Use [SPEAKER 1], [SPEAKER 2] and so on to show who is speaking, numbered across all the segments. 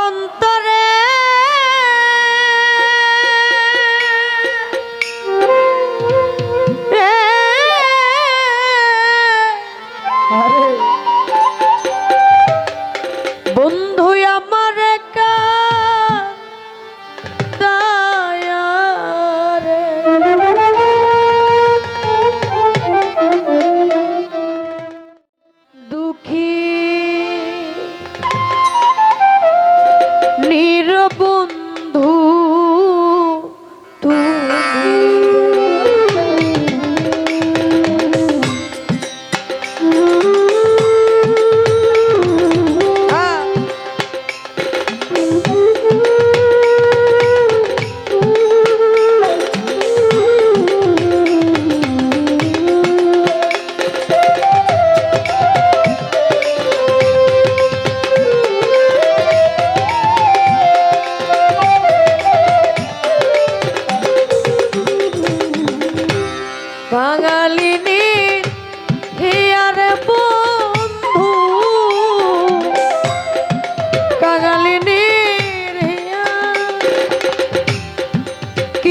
[SPEAKER 1] অন্তরে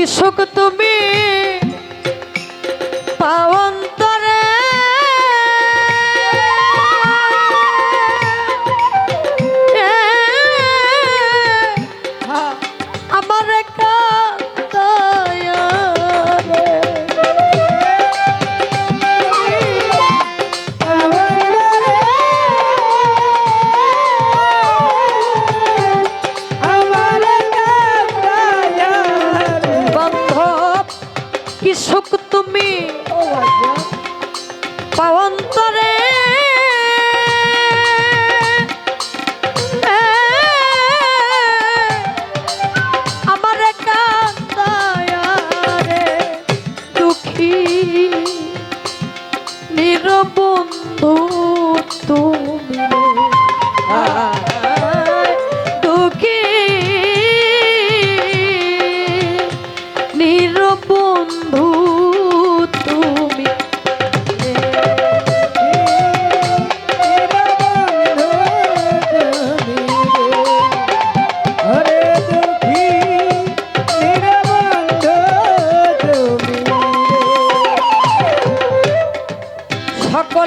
[SPEAKER 1] কৃষক তুমি?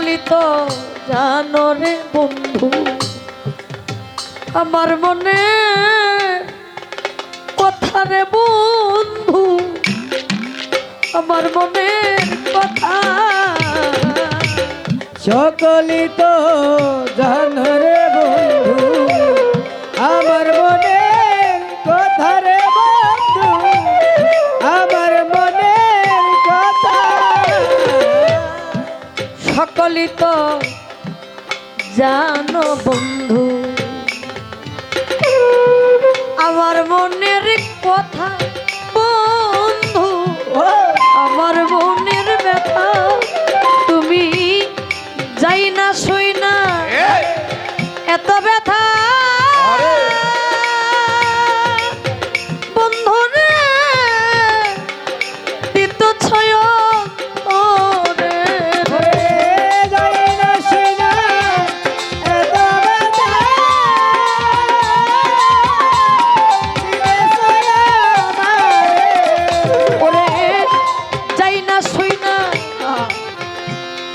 [SPEAKER 1] বলি জানরে বন্ধু। আমার মনে কথারে বন্ধু। আমার মনে কথা।
[SPEAKER 2] সকলিত জানরে বন্ধু। আমার
[SPEAKER 1] মনে জানো বন্ধু আমার মনের কথা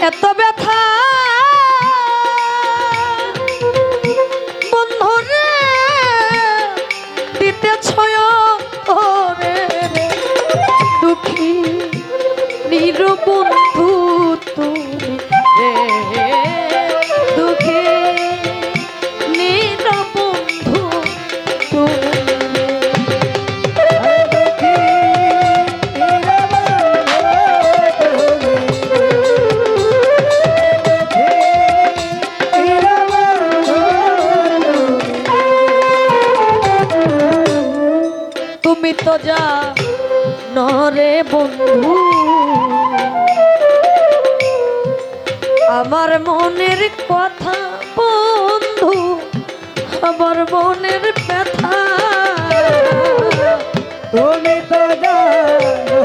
[SPEAKER 1] এত ব্যথা সোজা নরে বন্ধু। আমার মনের কথা বন্ধু আমার মনের ব্যথা।
[SPEAKER 2] তুমি তো জানো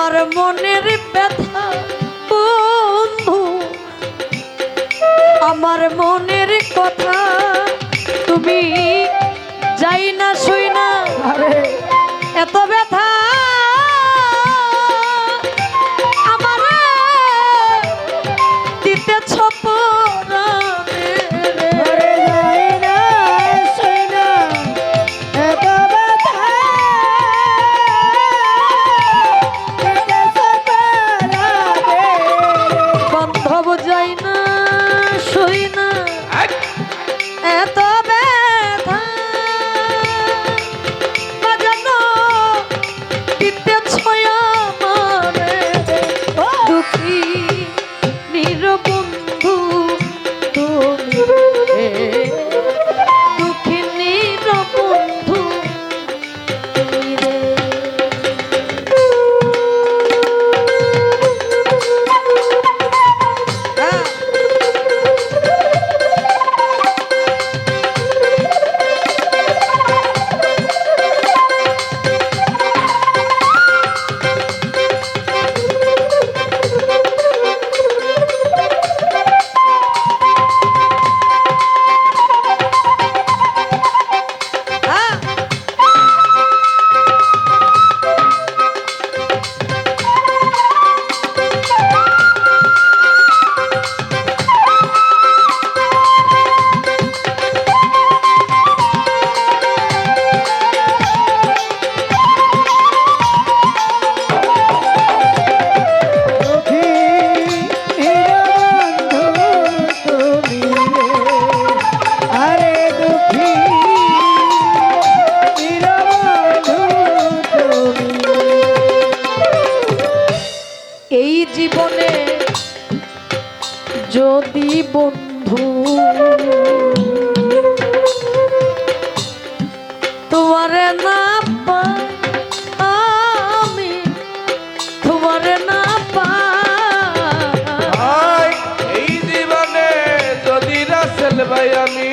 [SPEAKER 2] আমার মনের ব্যথা বন্ধু। আমার মনের কথা তুমি যাই না শুই না। এত ব্যথা। রে যদি বন্ধু তোমার না আমি তোমার না পাই।
[SPEAKER 1] এই জীবনে যদি রাসেল ভাই আমি